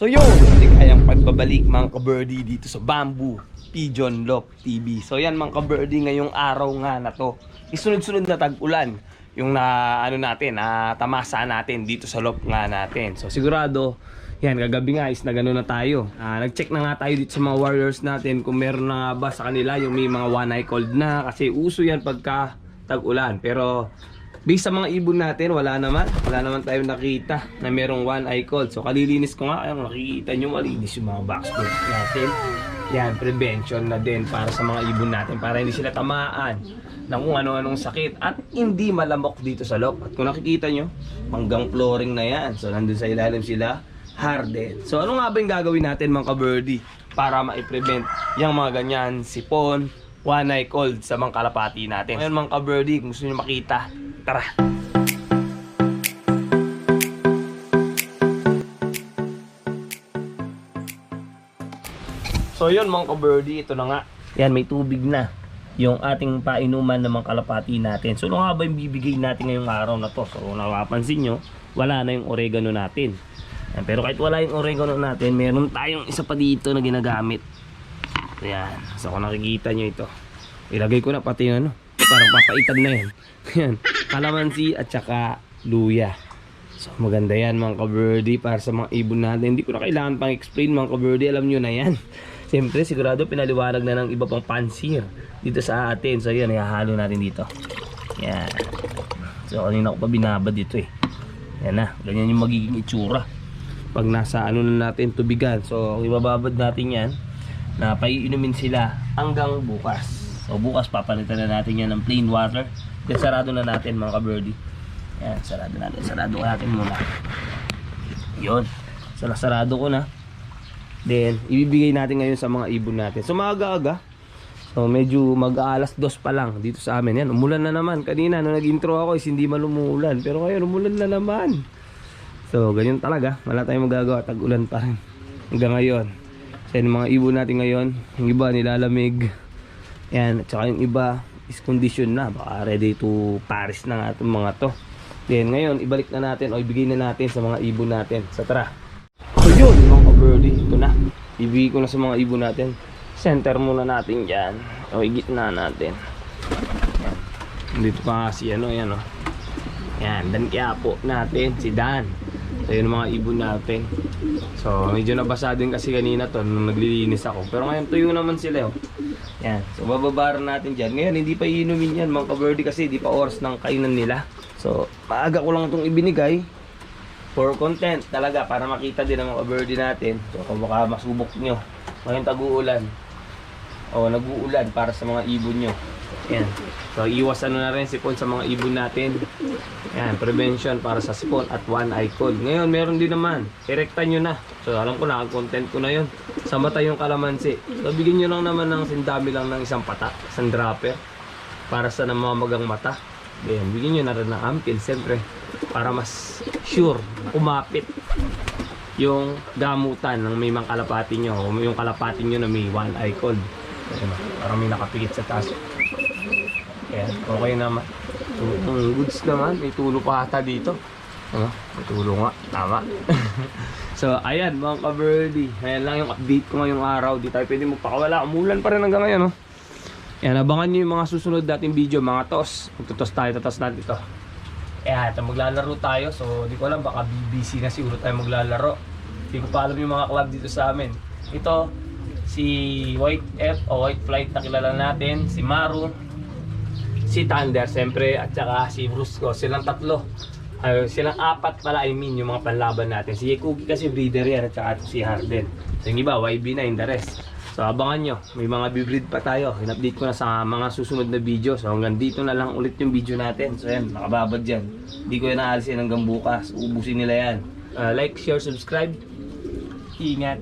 So yun, kayang pagbabalik mga ka-birdie dito sa Bamboo Pigeon Loft TV. So yan mga ka-birdie ngayong araw nga na to. Isunod-sunod na tag-ulan yung na ano natin, na tamasa natin dito sa loft nga natin. So sigurado, yan, kagabi nga is na gano'n na tayo. Ah, nag-check na nga tayo dito sa mga warriors natin kung meron na ba sa kanila yung may mga one eye cold na kasi uso yan pagka tag-ulan. Pero Based sa mga ibon natin, wala naman. Wala naman tayong nakita na merong one eye cold. So kalilinis ko nga, ayun, nakikita nyo malinis yung mga box birds natin. Yan, prevention na din para sa mga ibon natin para hindi sila tamaan ng kung ano-anong sakit at hindi malamok dito sa loob. At kung nakikita nyo, hanggang flooring na yan. So nandun sa ilalim sila, hardened. So ano nga ba yung gagawin natin mga ka-birdie para ma-prevent yung mga ganyan, sipon, one eye cold sa mga kalapati natin. Ngayon mga ka-birdie, kung gusto nyo makita, tara! So yun mga ka-birdie, ito na nga. Yan, may tubig na yung ating painuman ng mga kalapati natin. So ano nga ba yung bibigay natin ngayong araw na to? So napapansin nyo, wala na yung oregano natin. Pero kahit wala yung oregano natin, meron tayong isa pa dito na ginagamit. Ayan. So kung nakikita nyo ito, ilagay ko na pati yung ano, parang papaitan na yan. Yan. Kalamansi at saka luya. So maganda yan mga ka-birdie para sa mga ibon natin. Hindi ko na kailangan pang explain mga ka-birdie, alam nyo na yan. Siyempre sigurado pinaliwanag na ng iba pang pansir dito sa atin. So yan, ihahalo natin dito. Yan. So kanina ko pa binabad dito eh. Yan na, ganyan yung magiging itsura. Pag nasa ano na natin tubigan. So ibababad natin yan na paiinumin sila hanggang bukas. So bukas papalitan na natin yan ng plain water. Then sarado na natin mga ka-birdie. Yan, sarado natin. Sarado ko natin muna. Yun. So nasarado ko na. Then, ibibigay natin ngayon sa mga ibon natin. So maaga-aga. So medyo mag-aalas dos pa lang dito sa amin. Yan, umulan na naman. Kanina nung nag-intro ako is hindi man umuulan. Pero ngayon umulan na naman. So ganyan talaga. Wala tayong magagawa. Tag-ulan pa rin. Hanggang ngayon. So mga ibon natin ngayon. Yung iba nilalamig. Yan. At saka yung iba is condition na. Baka ready to Paris na nga itong mga to. Then ngayon, ibalik na natin o ibigay na natin sa mga ibon natin. Sa tara. So mga ka-birdie, ito na. Ibigay ko na sa mga ibon natin. Center muna natin dyan. O igitna natin. Yan. Dito pa si ano, yan o. Yan, Dan Quiapo natin, si Dan. So ang mga ibon natin. So medyo nabasa din kasi kanina to nung naglilinis ako. Pero ngayon tuyo naman sila oh. Yan. So bababara natin dyan. Ngayon hindi pa iinumin yan mga ka-birdie kasi di pa oras ng kainan nila. So maaga ko lang itong ibinigay for content talaga para makita din ng mga birdie natin. So kung baka masubok nyo ngayong tag-uulan o nag-uulan para sa mga ibon nyo. Yan. So iwas ano na rin sipon sa mga ibon natin. Yan, prevention para sa sipon at one eye cold. Ngayon meron din naman. Irekta nyo na. So alam ko na, content ko na yun. Sa mata yung kalamansi. So bigyan nyo lang naman ng sindami lang ng isang pata, isang dropper para sa namamagang mata. Then, bigyan nyo na rin ng ampil, siyempre, para mas sure, umapit yung gamutan ng may mga kalapati nyo o yung kalapati nyo na may one eye cold. Parang may nakapikit sa taas. Ayan, okay naman. Ang goods naman, may tulo pa ata dito. Ano? May tulo nga, tama. so, ayan mga ka-birdie. Ayan lang yung update ko ngayong araw. Di tayo pwede magpakawala. Umulan pa rin hanggang ngayon, no? Yan, abangan nyo yung mga susunod nating video, mga tos. Magtutos tayo, tatos natin ito. Kaya ito, maglalaro tayo. So, di ko alam, baka BBC na siguro tayo maglalaro. Hindi ko pa alam yung mga club dito sa amin. Ito, si White F o White Flight na kilala natin, si Maru, si Thunder, siyempre, at saka si Brusco. Silang tatlo. Ay, silang apat pala, I mean, yung mga panlaban natin. Si Cookie kasi breeder yan, at saka si Harden. So, yung iba, YB na in the rest. So abangan nyo, may mga bibreed pa tayo. In-update ko na sa mga susunod na video. So hanggang dito na lang ulit yung video natin. So yan, nakababad dyan. Hindi ko yan naalisin hanggang bukas. Ubusin nila yan. Uh, like, share, subscribe. Ingat.